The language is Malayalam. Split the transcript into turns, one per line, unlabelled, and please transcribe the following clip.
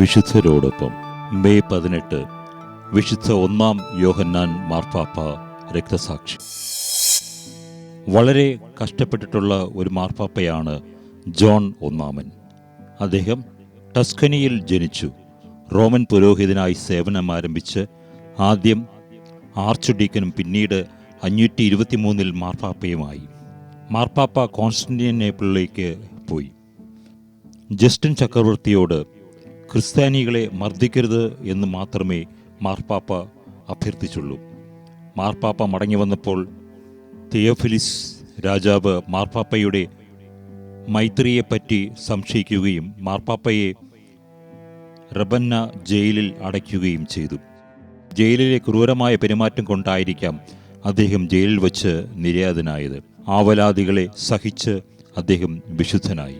വിശുദ്ധരോടൊപ്പം. മെയ് പതിനെട്ട് വിശുദ്ധ ഒന്നാം യോഹന്നാൻ മാർപ്പാപ്പ രക്തസാക്ഷി. വളരെ കഷ്ടപ്പെട്ടിട്ടുള്ള ഒരു മാർപ്പാപ്പയാണ് ജോൺ ഒന്നാമൻ. അദ്ദേഹം ടസ്കനിയിൽ ജനിച്ചു. റോമൻ പുരോഹിതനായി സേവനം ആരംഭിച്ച് ആദ്യം ആർച്ച് ഡീക്കനും പിന്നീട് അഞ്ഞൂറ്റി ഇരുപത്തിമൂന്നിൽ മാർപ്പാപ്പയുമായി. മാർപ്പാപ്പ കോൺസ്റ്റന്റിനേപ്പിളിലേക്ക് പോയി. ജസ്റ്റിൻ ചക്രവർത്തിയോട് ക്രിസ്ത്യാനികളെ മർദ്ദിക്കരുത് എന്ന് മാത്രമേ മാർപ്പാപ്പ അഭ്യർത്ഥിച്ചുള്ളൂ. മാർപ്പാപ്പ മടങ്ങി വന്നപ്പോൾ തിയോഫിലിസ് രാജാവ് മാർപ്പാപ്പയുടെ മൈത്രിയെപ്പറ്റി സംശയിക്കുകയും മാർപ്പാപ്പയെ റബന്ന ജയിലിൽ അടയ്ക്കുകയും ചെയ്തു. ജയിലിലെ ക്രൂരമായ പെരുമാറ്റം കൊണ്ടായിരിക്കാം അദ്ദേഹം ജയിലിൽ വച്ച് നിര്യാതനായത്. ആവലാദികളെ സഹിച്ച് അദ്ദേഹം വിശുദ്ധനായി.